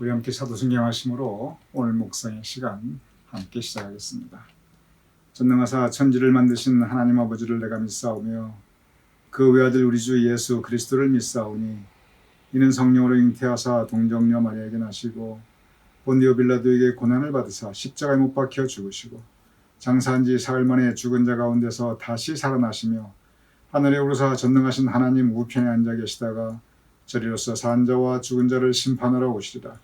우리 함께 사도승경 하심으로 오늘 묵상의 시간 함께 시작하겠습니다. 전능하사 천지를 만드신 하나님 아버지를 내가 믿사오며 그 외아들 우리 주 예수 그리스도를 믿사오니 이는 성령으로 잉태하사 동정녀 마리아에게 나시고 본디오 빌라도에게 고난을 받으사 십자가에 못 박혀 죽으시고 장사한 지 사흘 만에 죽은 자 가운데서 다시 살아나시며 하늘에 오르사 전능하신 하나님 우편에 앉아 계시다가 저리로서 산 자와 죽은 자를 심판하러 오시리라.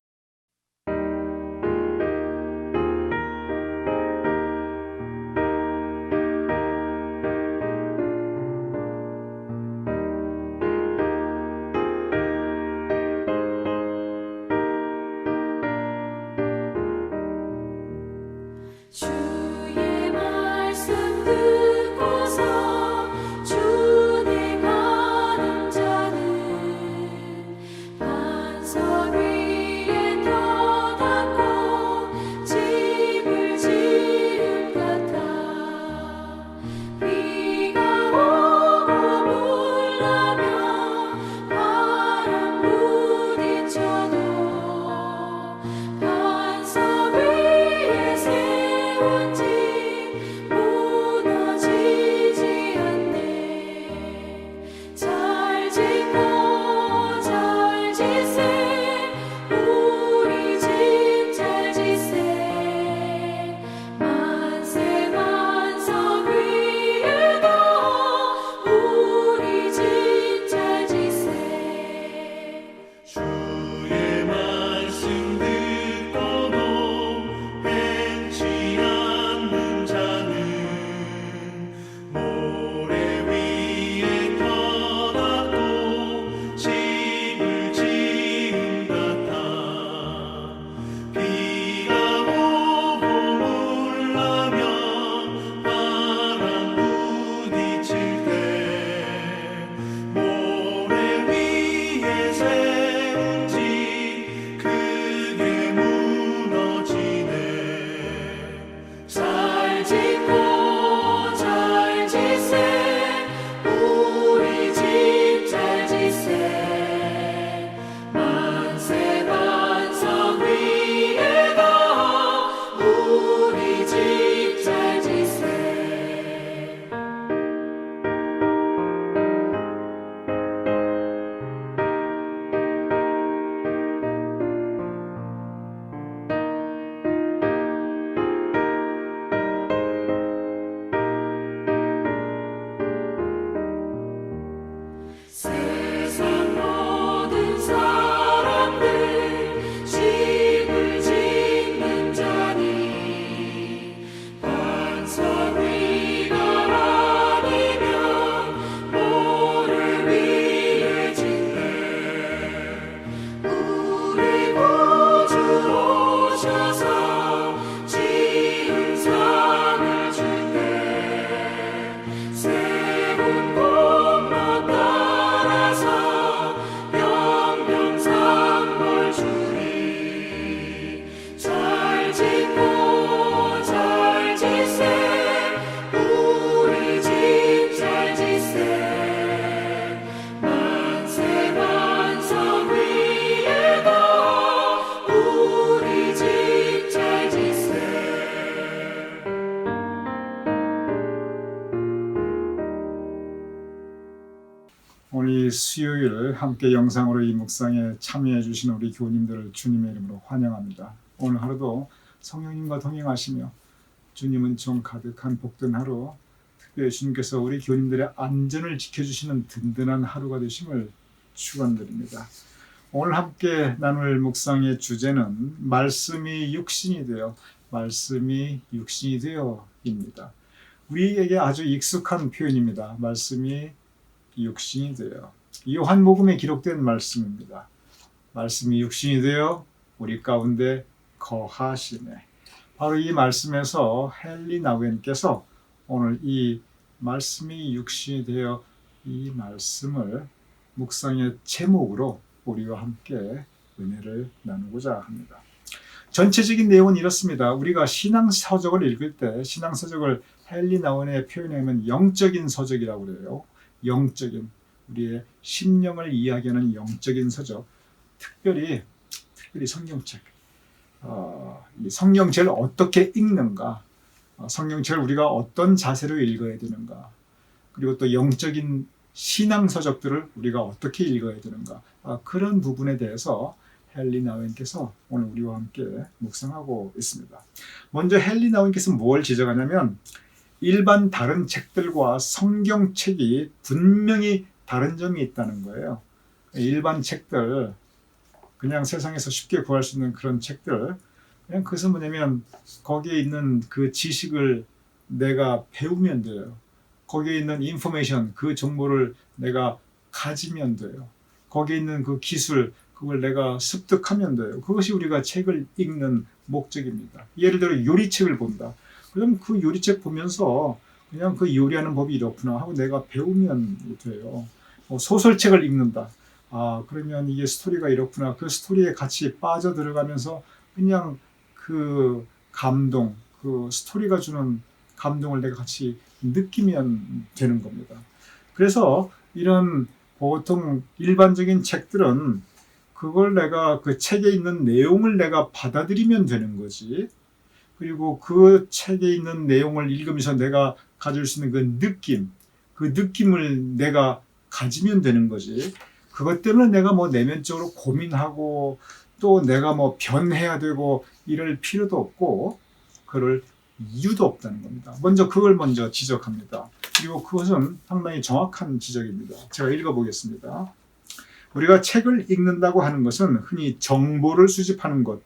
수요일 함께 영상으로 이 묵상에 참여해 주시는 우리 교우님들을 주님의 이름으로 환영합니다. 오늘 하루도 성령님과 동행하시며 주님은 좀 가득한 복된 하루 특별히 주님께서 우리 교우님들의 안전을 지켜주시는 든든한 하루가 되심을 축원드립니다. 오늘 함께 나눌 묵상의 주제는 말씀이 육신이 되어 말씀이 육신이 되어입니다. 우리에게 아주 익숙한 표현입니다. 말씀이 육신이 되어 요한복음에 기록된 말씀입니다. 말씀이 육신이 되어 우리 가운데 거하시네. 바로 이 말씀에서 헨리 나우엔께서 오늘 이 말씀이 육신이 되어 이 말씀을 묵상의 제목으로 우리와 함께 은혜를 나누고자 합니다. 전체적인 내용은 이렇습니다. 우리가 신앙 서적을 읽을 때 신앙 서적을 헨리 나운의 표현하면 영적인 서적이라고 그래요. 영적인 우리의 심령을 이야기하는 영적인 서적. 특별히 특별히 성경책. 어, 이 성경책을 어떻게 읽는가? 어, 성경책을 우리가 어떤 자세로 읽어야 되는가? 그리고 또 영적인 신앙 서적들을 우리가 어떻게 읽어야 되는가? 아, 그런 부분에 대해서 헨리 나웬께서 오늘 우리와 함께 묵상하고 있습니다. 먼저 헨리 나웬께서 뭘 지적하냐면 일반 다른 책들과 성경책이 분명히 다른 점이 있다는 거예요. 일반 책들 그냥 세상에서 쉽게 구할 수 있는 그런 책들 그냥 그것은 뭐냐면 거기에 있는 그 지식을 내가 배우면 돼요. 거기에 있는 인포메이션 그 정보를 내가 가지면 돼요. 거기에 있는 그 기술 그걸 내가 습득하면 돼요. 그것이 우리가 책을 읽는 목적입니다. 예를 들어 요리책을 본다. 그럼 그 요리책 보면서 그냥 그 요리하는 법이 이렇구나 하고 내가 배우면 돼요. 뭐 소설책을 읽는다. 아, 그러면 이게 스토리가 이렇구나. 그 스토리에 같이 빠져 들어가면서 그냥 그 감동, 그 스토리가 주는 감동을 내가 같이 느끼면 되는 겁니다. 그래서 이런 보통 일반적인 책들은 그걸 내가 그 책에 있는 내용을 내가 받아들이면 되는 거지. 그리고 그 책에 있는 내용을 읽으면서 내가 가질 수 있는 그 느낌, 그 느낌을 내가 가지면 되는 거지. 그것 때문에 내가 뭐 내면적으로 고민하고 또 내가 뭐 변해야 되고 이럴 필요도 없고 그럴 이유도 없다는 겁니다. 먼저 그걸 먼저 지적합니다. 그리고 그것은 상당히 정확한 지적입니다. 제가 읽어보겠습니다. 우리가 책을 읽는다고 하는 것은 흔히 정보를 수집하는 것,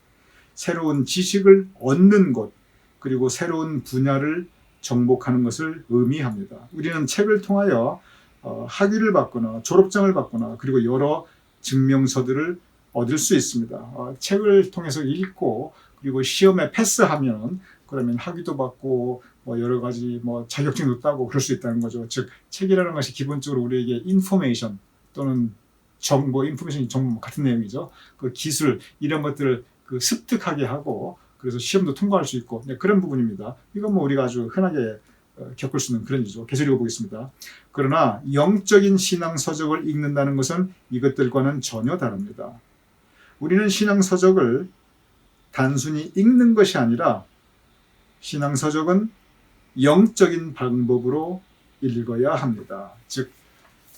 새로운 지식을 얻는 것, 그리고 새로운 분야를 정복하는 것을 의미합니다. 우리는 책을 통하여 어, 학위를 받거나 졸업장을 받거나 그리고 여러 증명서들을 얻을 수 있습니다. 어, 책을 통해서 읽고 그리고 시험에 패스하면 그러면 학위도 받고 뭐 여러 가지 뭐 자격증도 따고 그럴 수 있다는 거죠. 즉 책이라는 것이 기본적으로 우리에게 인포메이션 또는 정보, 인포메이션 정보 같은 내용이죠. 그 기술 이런 것들을 그 습득하게 하고 그래서 시험도 통과할 수 있고 네, 그런 부분입니다. 이건 뭐 우리가 아주 흔하게 어, 겪을 수 있는 그런 일이죠. 계속 읽어보겠습니다. 그러나 영적인 신앙 서적을 읽는다는 것은 이것들과는 전혀 다릅니다. 우리는 신앙 서적을 단순히 읽는 것이 아니라 신앙 서적은 영적인 방법으로 읽어야 합니다. 즉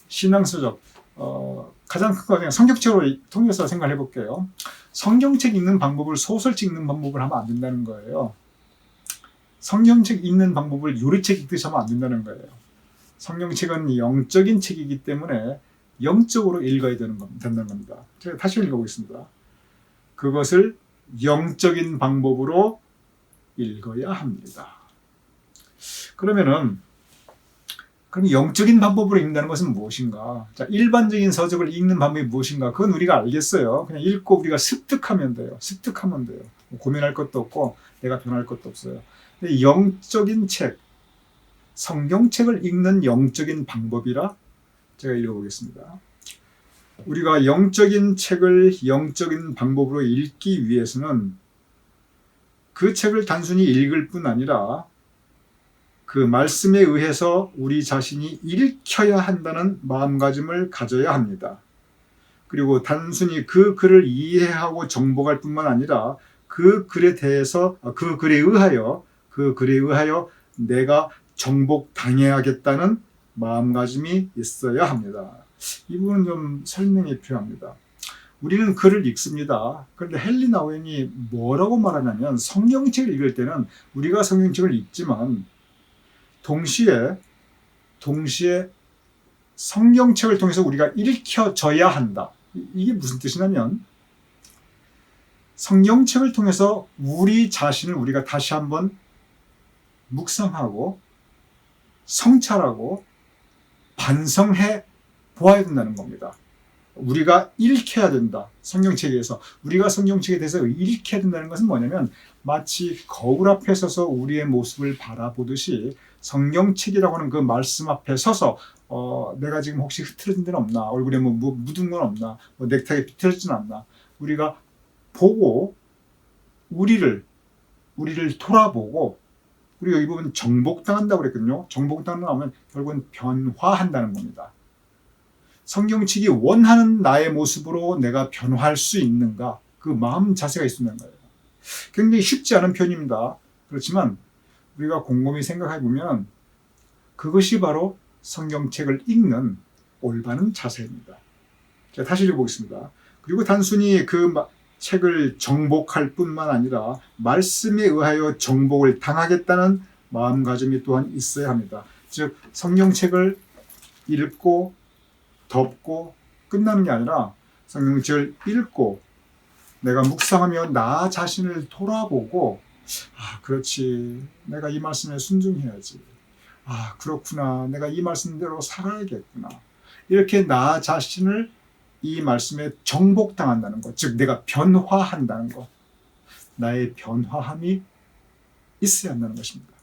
신앙 서적 어, 가장 큰 거 그냥 성경책으로 통해서 생각해 볼게요. 성경책 읽는 방법을 소설책 읽는 방법을 하면 안 된다는 거예요. 성경책 읽는 방법을 요리책 읽듯이 하면 안 된다는 거예요. 성경책은 영적인 책이기 때문에 영적으로 읽어야 되는 겁니다. 된다는 겁니다. 제가 다시 읽어보겠습니다. 그것을 영적인 방법으로 읽어야 합니다. 그러면은 그럼 영적인 방법으로 읽는다는 것은 무엇인가? 자, 일반적인 서적을 읽는 방법이 무엇인가? 그건 우리가 알겠어요. 그냥 읽고 우리가 습득하면 돼요. 습득하면 돼요. 뭐 고민할 것도 없고 내가 변할 것도 없어요. 근데 영적인 책, 성경책을 읽는 영적인 방법이라 제가 읽어보겠습니다. 우리가 영적인 책을 영적인 방법으로 읽기 위해서는 그 책을 단순히 읽을 뿐 아니라 그 말씀에 의해서 우리 자신이 읽혀야 한다는 마음가짐을 가져야 합니다. 그리고 단순히 그 글을 이해하고 정복할 뿐만 아니라 그 글에 대해서 아, 그 글에 의하여 그 글에 의하여 내가 정복당해야겠다는 마음가짐이 있어야 합니다. 이 부분은 좀 설명이 필요합니다. 우리는 글을 읽습니다. 그런데 헨리 나우엔이 뭐라고 말하냐면 성경책을 읽을 때는 우리가 성경책을 읽지만 동시에 동시에 성경책을 통해서 우리가 읽혀져야 한다. 이- 이게 무슨 뜻이냐면 성경책을 통해서 우리 자신을 우리가 다시 한번 묵상하고 성찰하고 반성해 보아야 된다는 겁니다. 우리가 읽혀야 된다. 성경책에서 우리가 성경책에 대해서 읽혀야 된다는 것은 뭐냐면 마치 거울 앞에 서서 우리의 모습을 바라보듯이 성경책이라고 하는 그 말씀 앞에 서서 어, 내가 지금 혹시 흐트러진 데는 없나 얼굴에 뭐, 뭐 묻은 건 없나 뭐 넥타이 비틀어지진 않나 우리가 보고 우리를 우리를 돌아보고 우리 여기 보면 정복당한다고 그랬거든요. 정복당하면 결국은 변화한다는 겁니다. 성경책이 원하는 나의 모습으로 내가 변화할 수 있는가 그 마음 자세가 있는 거예요. 굉장히 쉽지 않은 표현입니다. 그렇지만 우리가 곰곰이 생각해 보면 그것이 바로 성경책을 읽는 올바른 자세입니다. 제가 다시 읽어보겠습니다. 그리고 단순히 그 마- 책을 정복할 뿐만 아니라 말씀에 의하여 정복을 당하겠다는 마음가짐이 또한 있어야 합니다. 즉 성경책을 읽고 덮고 끝나는 게 아니라 성경책을 읽고 내가 묵상하며 나 자신을 돌아보고 아 그렇지 내가 이 말씀에 순종해야지 아 그렇구나 내가 이 말씀대로 살아야겠구나 이렇게 나 자신을 이 말씀에 정복당한다는 것, 즉 내가 변화한다는 것, 나의 변화함이 있어야 한다는 것입니다.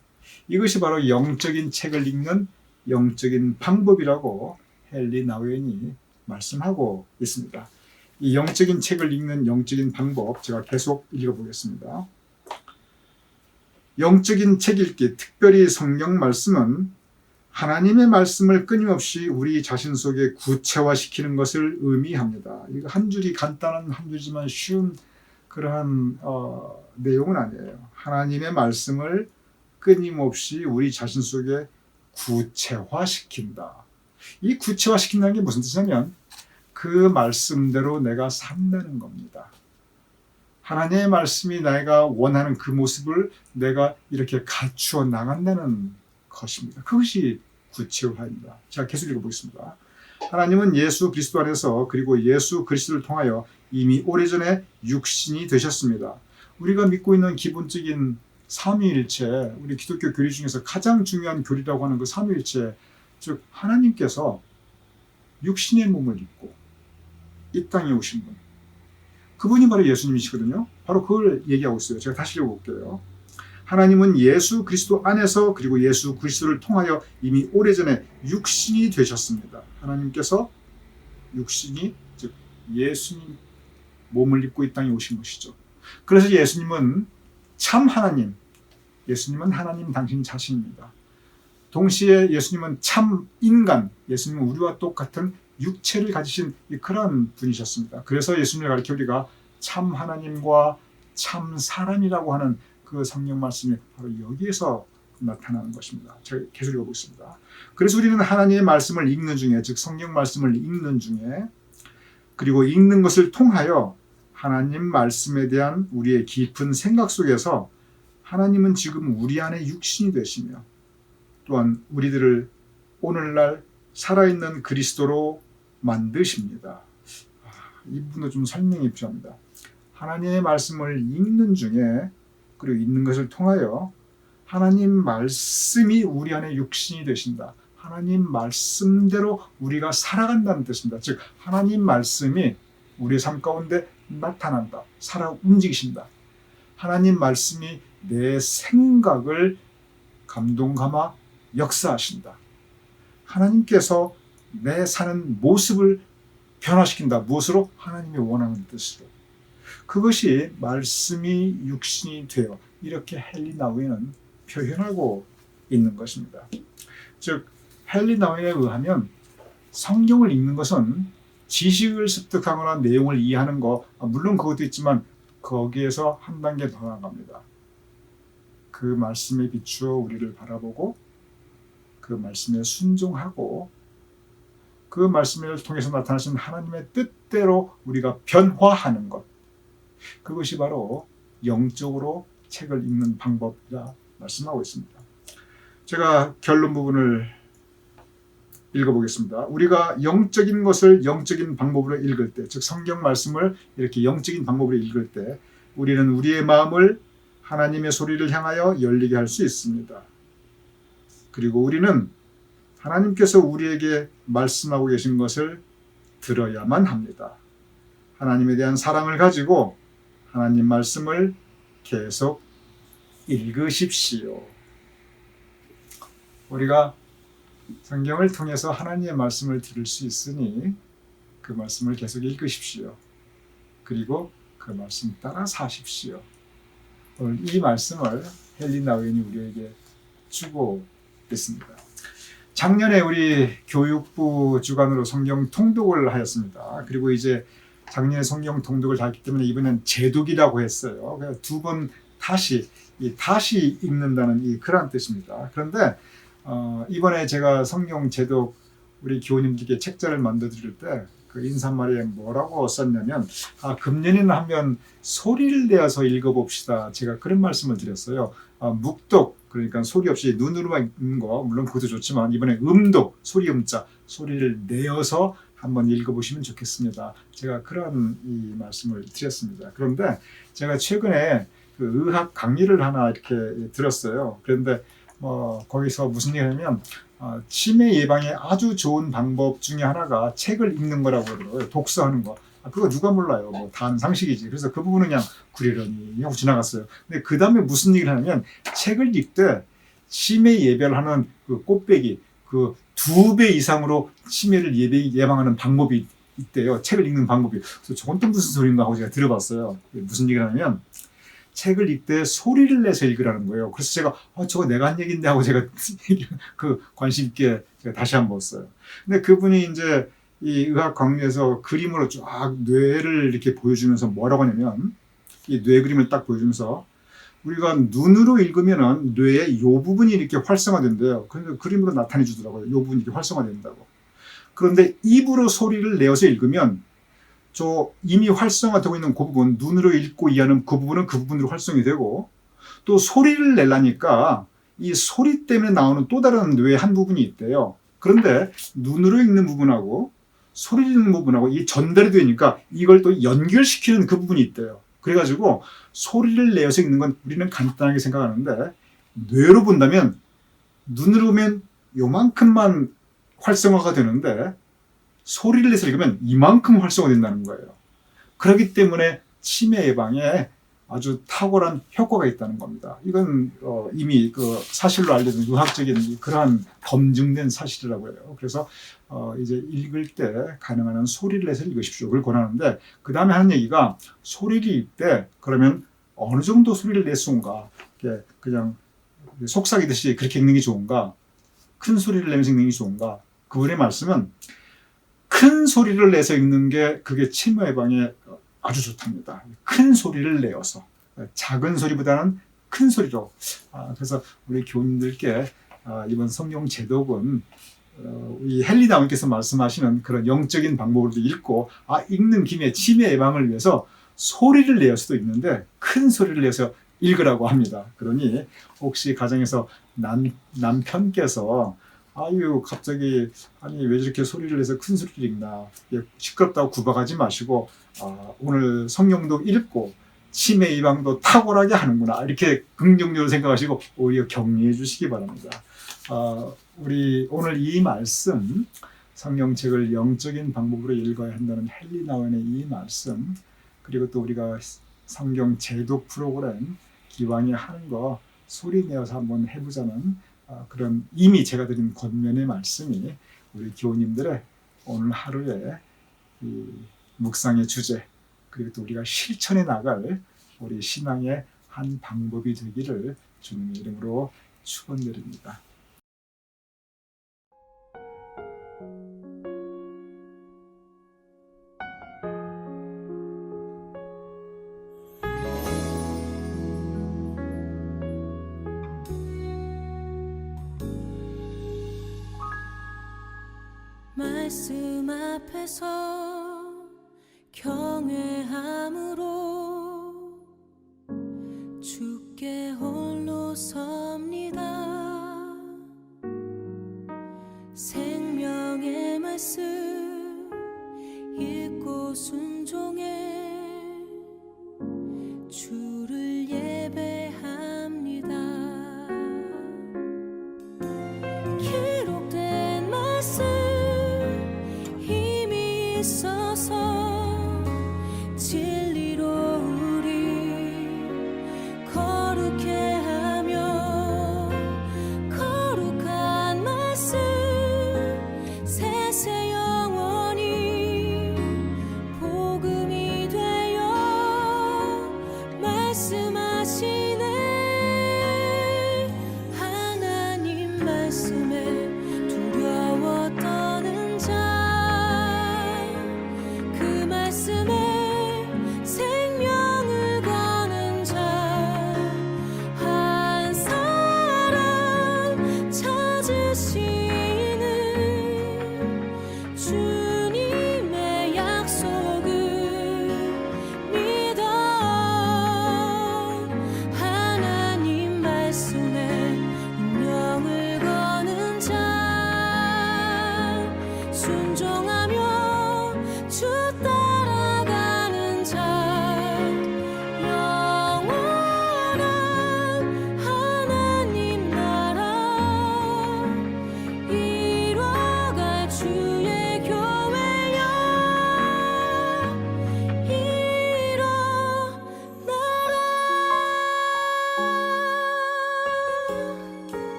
이것이 바로 영적인 책을 읽는 영적인 방법이라고 헨리 나우엔이 말씀하고 있습니다. 이 영적인 책을 읽는 영적인 방법 제가 계속 읽어보겠습니다. 영적인 책 읽기, 특별히 성경 말씀은 하나님의 말씀을 끊임없이 우리 자신 속에 구체화시키는 것을 의미합니다. 이거 한 줄이 간단한 한 줄이지만 쉬운 그러한 어, 내용은 아니에요. 하나님의 말씀을 끊임없이 우리 자신 속에 구체화시킨다. 이 구체화시킨다는 게 무슨 뜻이냐면 그 말씀대로 내가 산다는 겁니다. 하나님의 말씀이 내가 원하는 그 모습을 내가 이렇게 갖추어 나간다는 것입니다. 그것이 구체화입니다. 자, 계속 읽어보겠습니다. 하나님은 예수 그리스도 안에서 그리고 예수 그리스도를 통하여 이미 오래전에 육신이 되셨습니다. 우리가 믿고 있는 기본적인 삼위일체, 우리 기독교 교리 중에서 가장 중요한 교리라고 하는 그 삼위일체, 즉 하나님께서 육신의 몸을 입고 이 땅에 오신 분, 그분이 바로 예수님이시거든요. 바로 그걸 얘기하고 있어요. 제가 다시 읽어볼게요. 하나님은 예수 그리스도 안에서 그리고 예수 그리스도를 통하여 이미 오래전에 육신이 되셨습니다. 하나님께서 육신이 즉 예수님 몸을 입고 이 땅에 오신 것이죠. 그래서 예수님은 참 하나님, 예수님은 하나님 당신 자신입니다. 동시에 예수님은 참 인간, 예수님은 우리와 똑같은 육체를 가지신 이 그런 분이셨습니다. 그래서 예수님을 가리켜 우리가 참 하나님과 참 사람이라고 하는 그 성경 말씀이 바로 여기에서 나타나는 것입니다. 제가 계속 읽어보겠습니다. 그래서 우리는 하나님의 말씀을 읽는 중에, 즉 성경 말씀을 읽는 중에, 그리고 읽는 것을 통하여 하나님 말씀에 대한 우리의 깊은 생각 속에서 하나님은 지금 우리 안에 육신이 되시며 또한 우리들을 오늘날 살아있는 그리스도로 만드십니다. 아, 이 부분도 좀 설명이 필요합니다. 하나님의 말씀을 읽는 중에 그리고 읽는 것을 통하여 하나님 말씀이 우리 안에 육신이 되신다. 하나님 말씀대로 우리가 살아간다는 뜻입니다. 즉 하나님 말씀이 우리의 삶 가운데 나타난다. 살아 움직이신다. 하나님 말씀이 내 생각을 감동 감아 역사하신다. 하나님께서 내 사는 모습을 변화시킨다. 무엇으로? 하나님이 원하는 뜻으로. 그것이 말씀이 육신이 되어 이렇게 헨리 나우에는 표현하고 있는 것입니다. 즉 헨리 나우에 의하면 성경을 읽는 것은 지식을 습득하거나 내용을 이해하는 거 아, 물론 그것도 있지만 거기에서 한 단계 더 나갑니다. 그 말씀에 비추어 우리를 바라보고 그 말씀에 순종하고 그 말씀을 통해서 나타나신 하나님의 뜻대로 우리가 변화하는 것. 그것이 바로 영적으로 책을 읽는 방법이라 말씀하고 있습니다. 제가 결론 부분을 읽어보겠습니다. 우리가 영적인 것을 영적인 방법으로 읽을 때, 즉 성경 말씀을 이렇게 영적인 방법으로 읽을 때, 우리는 우리의 마음을 하나님의 소리를 향하여 열리게 할 수 있습니다. 그리고 우리는 하나님께서 우리에게 말씀하고 계신 것을 들어야만 합니다. 하나님에 대한 사랑을 가지고 하나님 말씀을 계속 읽으십시오. 우리가 성경을 통해서 하나님의 말씀을 들을 수 있으니 그 말씀을 계속 읽으십시오. 그리고 그 말씀 따라 사십시오. 오늘 이 말씀을 헬리나 의원이 우리에게 주고 있습니다. 작년에 우리 교육부 주관으로 성경 통독을 하였습니다. 그리고 이제 작년에 성경 통독을 다 했기 때문에 이번엔 제독이라고 했어요. 두 번 다시 이 다시 읽는다는 이 그런 뜻입니다. 그런데 어, 이번에 제가 성경 제독 우리 교우님들께 책자를 만들어 드릴 때 그 인사말에 뭐라고 썼냐면 아, 금년에는 하면 소리를 내어서 읽어봅시다. 제가 그런 말씀을 드렸어요. 아, 묵독 그러니까 소리 없이 눈으로만 읽는 거 물론 그것도 좋지만 이번에 음독 소리 음자 소리를 내어서 한번 읽어보시면 좋겠습니다. 제가 그런 이 말씀을 드렸습니다. 그런데 제가 최근에 그 의학 강의를 하나 이렇게 들었어요. 그런데 뭐 거기서 무슨 얘기냐면 어, 치매 예방에 아주 좋은 방법 중에 하나가 책을 읽는 거라고 그러더라고요. 독서하는 거. 아, 그거 누가 몰라요. 뭐 단 상식이지. 그래서 그 부분은 그냥 그리려니 하고 지나갔어요. 근데 그 다음에 무슨 얘기를 하냐면 책을 읽되 치매 예별하는 그 꽃배기 그 두 배 이상으로 치매를 예배, 예방하는 방법이 있대요. 책을 읽는 방법이. 그래서 저건 또 무슨 소리인가 하고 제가 들어봤어요. 무슨 얘기를 하냐면 책을 읽되 소리를 내서 읽으라는 거예요. 그래서 제가 어, 저거 내가 한 얘기인데 하고 제가 그 관심 있게 제가 다시 한번 봤어요. 근데 그분이 이제 이 의학 강의에서 그림으로 쫙 뇌를 이렇게 보여주면서 뭐라고 하냐면 이 뇌 그림을 딱 보여주면서 우리가 눈으로 읽으면은 뇌의 요 부분이 이렇게 활성화된대요. 그래서 그림으로 나타내 주더라고요. 요 부분이 이렇게 활성화된다고. 그런데 입으로 소리를 내어서 읽으면 저 이미 활성화되고 있는 그 부분, 눈으로 읽고 이해하는 그 부분은 그 부분으로 활성이 되고 또 소리를 내려니까 이 소리 때문에 나오는 또 다른 뇌의 한 부분이 있대요. 그런데 눈으로 읽는 부분하고 소리 듣는 부분하고 이 전달이 되니까 이걸 또 연결시키는 그 부분이 있대요. 그래가지고 소리를 내어서 읽는 건 우리는 간단하게 생각하는데 뇌로 본다면 눈으로 보면 요만큼만 활성화가 되는데 소리를 내서 읽으면 이만큼 활성화된다는 거예요. 그렇기 때문에 치매 예방에 아주 탁월한 효과가 있다는 겁니다. 이건 어, 이미 그 사실로 알려진 의학적인 그러한 검증된 사실이라고 해요. 그래서 어, 이제 읽을 때 가능한 한 소리를 내서 읽으십시오. 그걸 권하는데 그 다음에 하는 얘기가 소리를 읽때 그러면 어느 정도 소리를 이렇게 그냥 속삭이듯이 그렇게 읽는 게 좋은가 큰 소리를 내면서 읽는 게 좋은가 그분의 말씀은 큰 소리를 내서 읽는 게 그게 치매 예방에 아주 좋답니다. 큰 소리를 내어서 작은 소리보다는 큰 소리로. 아, 그래서 우리 교우님들께 아, 이번 성경 제독은 어, 이 헨리 다운께서 말씀하시는 그런 영적인 방법으로 읽고 아 읽는 김에 치매 예방을 위해서 소리를 내어서도 읽는데 큰 소리를 내서 읽으라고 합니다. 그러니 혹시 가정에서 남, 남편께서 아유 갑자기 아니 왜 저렇게 소리를 내서 큰 소리를 읽나 예, 시끄럽다고 구박하지 마시고 아, 오늘 성경도 읽고 치매 예방도 탁월하게 하는구나 이렇게 긍정적으로 생각하시고 오히려 격려해 주시기 바랍니다. 아, 우리 오늘 이 말씀 성경책을 영적인 방법으로 읽어야 한다는 헨리 나원의 이 말씀 그리고 또 우리가 성경 제독 프로그램 기왕에 하는 거 소리 내어서 한번 해보자는 아, 그런 이미 제가 드린 권면의 말씀이 우리 교우님들의 오늘 하루의 이 묵상의 주제 그리고 또 우리가 실천해 나갈 우리 신앙의 한 방법이 되기를 주님의 이름으로 축원드립니다. 앞 so, so. Oh.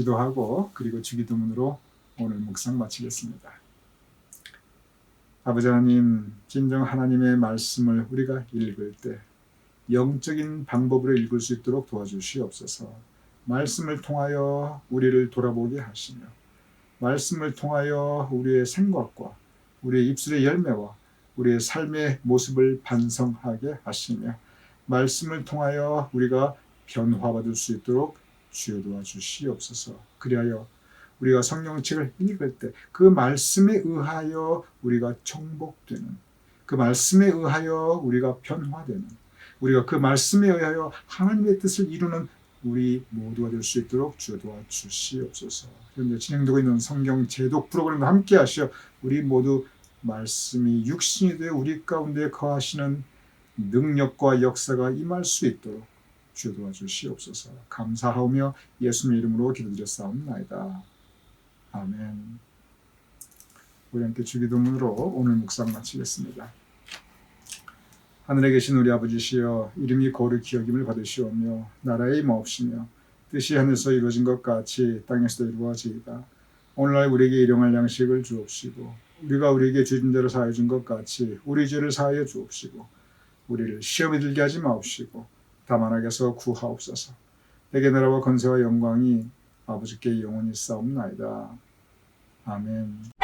기도하고 그리고 주기도문으로 오늘 묵상 마치겠습니다. 아버지 하나님, 진정 하나님의 말씀을 우리가 읽을 때 영적인 방법으로 읽을 수 있도록 도와주시옵소서. 말씀을 통하여 우리를 돌아보게 하시며 말씀을 통하여 우리의 생각과 우리의 입술의 열매와 우리의 삶의 모습을 반성하게 하시며 말씀을 통하여 우리가 변화받을 수 있도록 주여 도와주시옵소서. 그리하여 우리가 성경책을 읽을 때 그 말씀에 의하여 우리가 정복되는 그 말씀에 의하여 우리가 변화되는 우리가 그 말씀에 의하여 하나님의 뜻을 이루는 우리 모두가 될 수 있도록 주여 도와주시옵소서. 그런데 진행되고 있는 성경 제독 프로그램과 함께 하시어 우리 모두 말씀이 육신이 되어 우리 가운데 거하시는 능력과 역사가 임할 수 있도록 주여 도와주시옵소서. 감사하오며 예수님 이름으로 기도드렸사옵나이다. 아멘. 우리 함께 주기도문으로 오늘 묵상 마치겠습니다. 하늘에 계신 우리 아버지시여 이름이 거룩히 여김을 받으시오며 나라의 임하옵시며 뜻이 하늘에서 이루어진 것 같이 땅에서도 이루어지이다. 오늘날 우리에게 일용할 양식을 주옵시고 우리가 우리에게 주진 대로 사하여 준 것 같이 우리 죄를 사하여 주옵시고 우리를 시험에 들게 하지 마옵시고 다만 악에서 구하옵소서. 내게 나라와 건세와 영광이 아버지께 영원히 싸움나이다. 아멘.